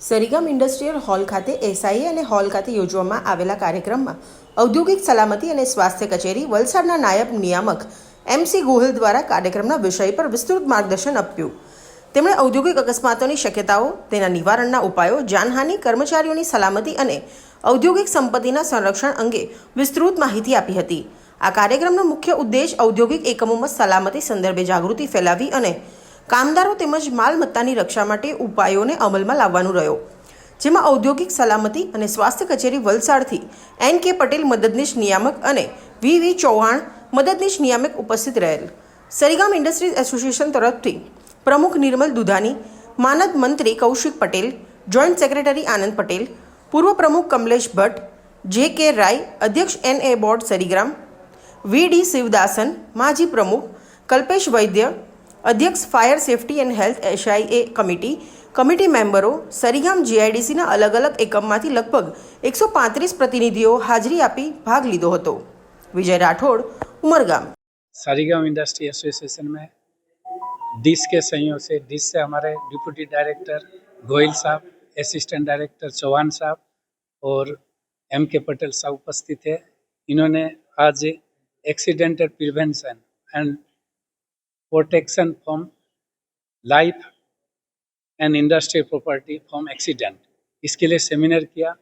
Sarigam industrial hall ખાતે SIA અને hall ખાતે યોજવામાં આવેલા કાર્યક્રમમાં ઔદ્યોગિક સલામતી અને સ્વાસ્થ્ય કચેરી, વલસાડના નાયબ નિયામક એમસી ગોહિલ દ્વારા કાર્યક્રમના વિષય પર વિસ્તૃત માર્ગદર્શન આપ્યું. તેમણે ઔદ્યોગિક અકસ્માતોની શક્યતાઓ, તેના નિવારણના ઉપાયો, જાનહાનિ કર્મચારીઓની સલામતી અને ઔદ્યોગિક સંપત્તિના સંરક્ષણ અંગે વિસ્તૃત માહિતી આપી હતી. આ કાર્યક્રમનો મુખ્ય ઉદ્દેશ ઔદ્યોગિક એકમોમાં સલામતી સંદર્ભે જાગૃતિ ફેલાવી અને કામદારો તેમજ માલમત્તાની રક્ષા માટે ઉપાયોને અમલમાં લાવવાનું રહ્યો. જેમાં ઔદ્યોગિક સલામતી અને સ્વાસ્થ્ય કચેરી વલસાડથી એન કે પટેલ મદદનીશ નિયામક અને વી વી ચૌહાણ મદદનીશ નિયામક ઉપસ્થિત રહેલ. સરીગામ ઇન્ડસ્ટ્રીઝ એસોસિએશન તરફથી પ્રમુખ નિર્મલ દુધાની, માનદ મંત્રી કૌશિક પટેલ, જોઈન્ટ સેક્રેટરી આનંદ પટેલ, પૂર્વ પ્રમુખ કમલેશ ભટ્ટ, જે કે રાય, અધ્યક્ષ N A board Sarigram, V D Shivadasan, માજી પ્રમુખ કલ્પેશ વૈદ્ય અધ્યક્ષ fire safety and health SIA committee committee મેમ્બરો Sarigam જીઆઈડીસીના અલગ અલગ એકમમાંથી લગભગ એકસો પાંત્રીસ પ્રતિનિધિઓ હાજરી આપી ભાગ લીધો હતો વિજય રાઠોડ ઉમરગામ सारीगांव इंडस्ट्री एसोसिएशन में डिस के सहयोग से डिस से हमारे डिप्टी डायरेक्टर गोयल साहब असिस्टेंट डायरेक्टर चौहान साहब और एम के पटेल साहब उपस्थित थे इन्होंने आज accidental prevention and protection from life and industrial property from accident इसके लिए सेमिनार किया।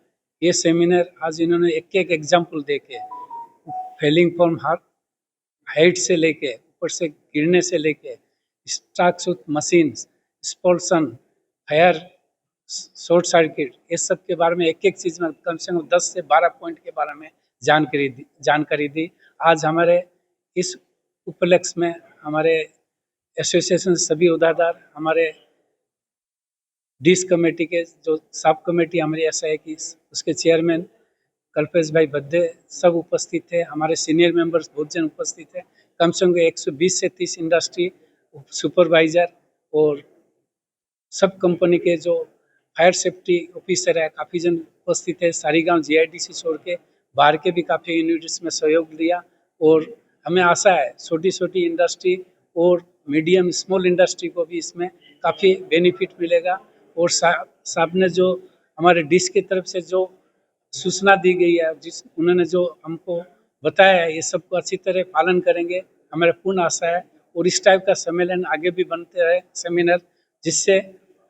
ये सेमिनार आज इन्होंने एक एक एग्ज़ाम्पल दे के फेलिंग फ्रॉम हार्ट हाइट से लेके, ऊपर से गिरने से लेके stacks machine explosion fire short circuit ये सब के बारे में एक एक चीज़ में कम से कम दस से बारह पॉइंट के बारे में जानकारी दी जानकारी दी। आज हमारे इस उपलक्ष्य में हमारे एसोसिएशन सभी उदारदार हमारे डिस कमेटी के, जो सब कमेटी, हमारी ऐसा है कि उसके चेयरमैन कल्पेश भाई बद्दे सब उपस्थित थे, हमारे सीनियर मेंबर्स बहुत जन उपस्थित थे, कम से कम 120 से 30 इंडस्ट्री सुपरवाइजर और सब कंपनी के जो फायर सेफ्टी ऑफिसर है, काफ़ी जन उपस्थित थे सारी गाँव जी छोड़ के, बाहर के भी काफ़ी यूनिट्स में सहयोग दिया और हमें आशा है छोटी छोटी इंडस्ट्री और मीडियम स्मॉल इंडस्ट्री को भी इसमें काफ़ी बेनिफिट मिलेगा और सा- साहब ने जो हमारे डिश की तरफ से जो सूचना दी गई है जिस उन्होंने जो हमको बताया है ये सबको अच्छी तरह पालन करेंगे हमारा पूर्ण आशा है और इस टाइप का सम्मेलन आगे भी बनते रहे सेमिनार जिससे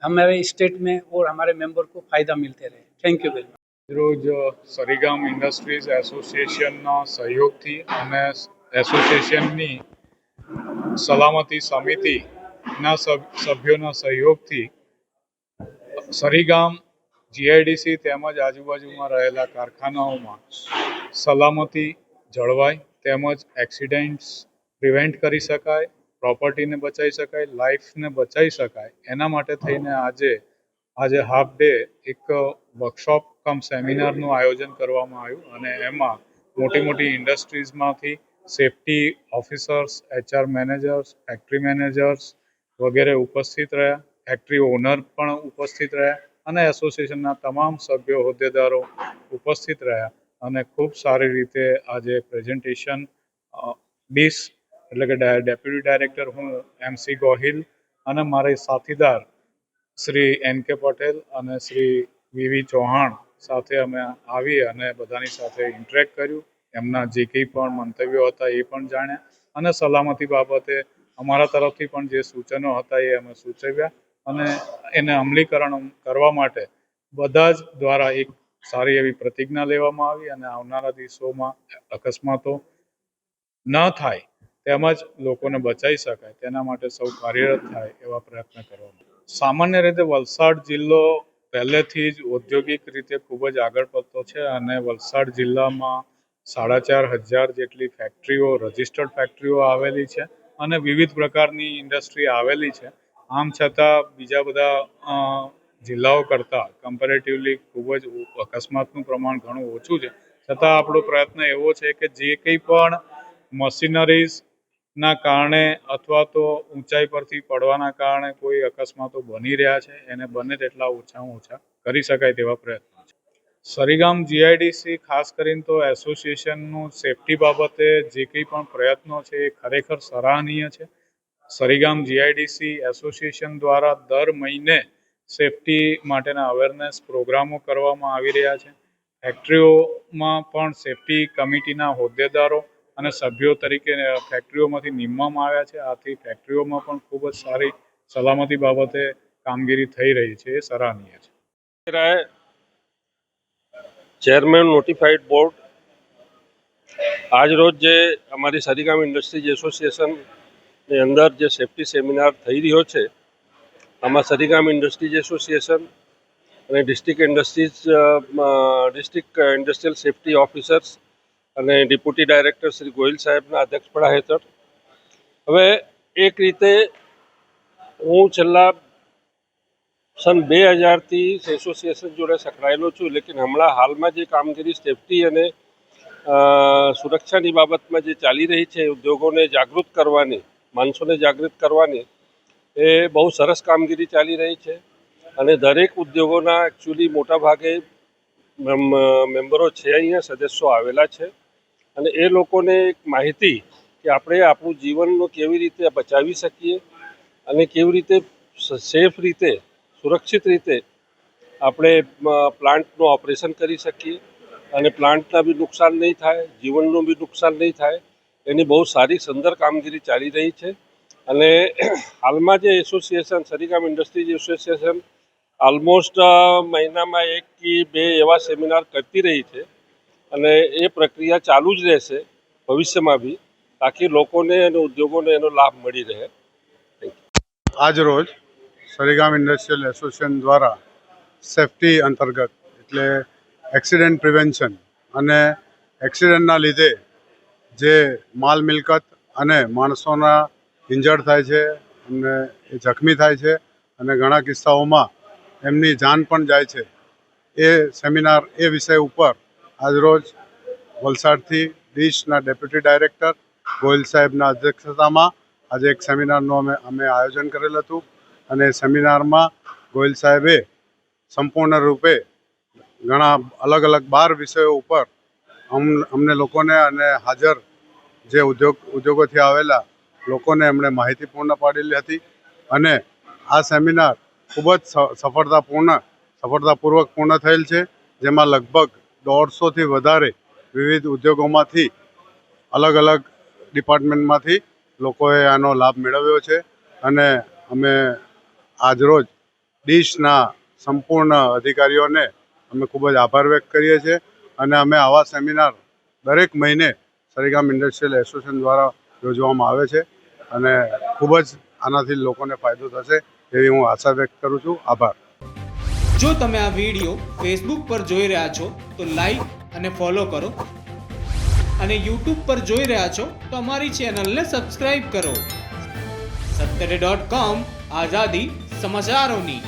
हमारे स्टेट में और हमारे मेंबर को फायदा मिलते रहे थैंक यू वेरी मच રોજ સરીગામ ઇન્ડસ્ટ્રીઝ એસોસિએશનના સહયોગથી અને એસોસિએશનની સલામતી સમિતિના સભ્યોના સહયોગથી સરીગામ, જીઆઈડીસી તેમજ આજુબાજુમાં રહેલા કારખાનાઓમાં સલામતી જળવાય તેમજ એક્સિડન્ટ્સ પ્રિવેન્ટ કરી શકાય, પ્રોપર્ટીને બચાવી શકાય લાઈફને બચાવી શકાય. એના માટે થઈને આજે આજે હાફ ડે એક વર્કશોપ કમ સેમિનારનું આયોજન કરવામાં આવ્યું અને એમાં મોટી મોટી ઇન્ડસ્ટ્રીઝમાંથી safety officers, HR managers, factory managers વગેરે ઉપસ્થિત રહ્યા. ફેક્ટરી ઓનર પણ ઉપસ્થિત રહ્યા અને એસોસિએશનના તમામ સભ્યો, હોદ્દેદારો ઉપસ્થિત રહ્યા અને ખૂબ સારી રીતે આજે પ્રેઝન્ટેશન ડીસ એટલે કે ડેપ્યુટી ડાયરેક્ટર હું એમસી ગોહિલ અને મારી સાથીદાર શ્રી એન કે પટેલ અને શ્રી વીવી ચૌહાણ સાથે અમે આવી અને બધાની સાથે ઇન્ટરેક્ટ કર્યું. એમના જે કંઈ પણ મંતવ્યો હતા એ પણ જાણ્યા અને સલામતી બાબતે અમારા તરફથી પણ જે સૂચનો હતા એ અમે સૂચવ્યા અને એને અમલીકરણ કરવા માટે બધા જ દ્વારા એક સારી એવી પ્રતિજ્ઞા લેવામાં આવી અને આવનારા દિવસોમાં અકસ્માતો ન થાય તેમજ લોકોને બચાવી શકાય તેના માટે સૌ કાર્યરત થાય એવા પ્રયત્ન કરવામાં સામાન્ય રીતે વલસાડ જિલ્લો પહેલેથી જ ઔદ્યોગિક રીતે ખૂબ જ આગળ પડતો છે અને વલસાડ જિલ્લામાં સાડા ચાર હજાર જેટલી ફેક્ટરીઓ રજિસ્ટર્ડ ફેક્ટરીઓ આવેલી છે અને વિવિધ પ્રકારની ઇન્ડસ્ટ્રી આવેલી છે. આમ છતાં બીજા બધા જિલ્લાઓ કરતાં કમ્પેરેટિવલી ખૂબ જ અકસ્માતનું પ્રમાણ ઘણું ઓછું છે. છતાં આપણો પ્રયત્ન એવો છે કે જે કંઈ પણ મશીનરીઝના કારણે અથવા તો ઊંચાઈ પરથી પડવાના કારણે કોઈ અકસ્માતો બની રહ્યા છે, એને બને તેટલા ઓછામાં ઓછા કરી શકાય તેવા પ્રયત્નો. સરીગામ જીઆઈડીસી ખાસ કરીને તો એસોસિએશનનું સેફટી બાબતે જે કંઈ પણ પ્રયત્નો છે એ ખરેખર સરાહનીય છે. સરીગામ જીઆઈડીસી એસોસિએશન દ્વારા દર મહિને સેફટી માટેના અવેરનેસ પ્રોગ્રામો કરવામાં આવી રહ્યા છે. ફેક્ટરીઓમાં પણ સેફટી કમિટીના હોદ્દેદારો અને સભ્યો તરીકે ફેક્ટરીઓમાંથી નિમવામાં આવ્યા છે. આથી ફેક્ટરીઓમાં પણ ખૂબ જ સારી સલામતી બાબતે કામગીરી થઈ રહી છે. એ સરાહનીય છે. ચેરમેન નોટિફાઈડ બોર્ડ આજ રોજ જે અમારી સરીગામ ઇન્ડસ્ટ્રીઝ એસોસિએશનની અંદર જે સેફટી સેમિનાર થઈ રહ્યો છે, આમાં સરીગામ ઇન્ડસ્ટ્રીઝ એસોસિએશન અને district industries district industrial safety officers અને ડેપ્યુટી ડાયરેક્ટર શ્રી ગોયલ સાહેબના અધ્યક્ષપણા હેઠળ. હવે એક રીતે હું છેલ્લા સન બે હજારથી એસોસિએશન જોડે સંકળાયેલો છું, લેકિન હમણાં હાલમાં જે કામગીરી સેફટી અને સુરક્ષાની બાબતમાં જે ચાલી રહી છે ઉદ્યોગોને જાગૃત કરવાની, માણસોને જાગૃત કરવાની, એ બહુ સરસ કામગીરી ચાલી રહી છે. અને દરેક ઉદ્યોગોના એકચ્યુઅલી મોટાભાગે, મેમ- મેમ્બરો છે અહીંયા, સદસ્યો આવેલા છે. અને એ લોકોને એક માહિતી કે આપણે આપણું જીવનનો કેવી રીતે બચાવી શકીએ અને કેવી રીતે સેફ રીતે સુરક્ષિત રીતે આપણે પ્લાન્ટનું ઓપરેશન કરી શકીએ અને પ્લાન્ટના બી નુકસાન નહીં થાય, જીવનનું બી નુકસાન નહીં થાય, એની બહુ સારી સુંદર કામગીરી ચાલી રહી છે. અને હાલમાં જે association, Sarigam industries association almost મહિનામાં એક કે બે એવા સેમિનાર કરતી રહી છે અને એ પ્રક્રિયા ચાલુ જ રહેશે ભવિષ્યમાં બી, તાકી લોકોને અને ઉદ્યોગોને એનો લાભ મળી રહે. આજ રોજ સરીગામ ઇન્ડસ્ટ્રીયલ એસોસિએશન દ્વારા સેફટી અંતર્ગત, એટલે એક્સિડન્ટ પ્રિવેન્શન અને એક્સિડન્ટના લીધે જે માલ મિલકત અને માણસોના ઇન્જર્ડ થાય છે અને એ જખમી થાય છે અને ઘણા કિસ્સાઓમાં એમની જાન પણ જાય છે. એ સેમિનાર એ વિષય ઉપર આજરોજ વલસાડથી ડીશના ડેપ્યુટી ડાયરેક્ટર ગોયલ સાહેબના અધ્યક્ષતામાં આજે એક સેમિનારનું અમે અમે આયોજન કરેલ હતું. અને સેમિનારમાં ગોયલ સાહેબે સંપૂર્ણ રૂપે ઘણા અલગ અલગ બાર વિષયો ઉપર અમ અમને લોકોને અને હાજર જે ઉદ્યોગ, ઉદ્યોગોથી આવેલા લોકોને એમણે માહિતી પૂર્ણ પાડેલી હતી અને આ સેમિનાર ખૂબ જ સફળતાપૂર્ણ, સફળતાપૂર્વક પૂર્ણ થયેલ છે, જેમાં લગભગ દોઢસોથી વધારે વિવિધ ઉદ્યોગોમાંથી અલગ અલગ ડિપાર્ટમેન્ટમાંથી લોકોએ આનો લાભ મેળવ્યો છે અને અમે આજરોજ ડીશના સંપૂર્ણ અધિકારીઓને અમે ખૂબ જ આભાર વ્યક્ત કરીએ છીએ અને અમે આવા સેમિનાર દરેક મહિને સરીગામ ઇન્ડસ્ટ્રીયલ એસોસિએશન દ્વારા યોજવામાં આવે છે અને ખૂબ જ આનાથી લોકોને ફાયદો થશે એવી હું આશા વ્યક્ત કરું છું. આભાર. જો તમે આ વીડિયો ફેસબુક પર જોઈ રહ્યા છો, તો લાઈક અને ફોલો કરો. અને યુટ્યુબ પર જોઈ રહ્યા છો, તો અમારી ચેનલને સબસ્ક્રાઇબ કરો. સત્તરે ડોટ કોમ આઝાદી సమాచారోని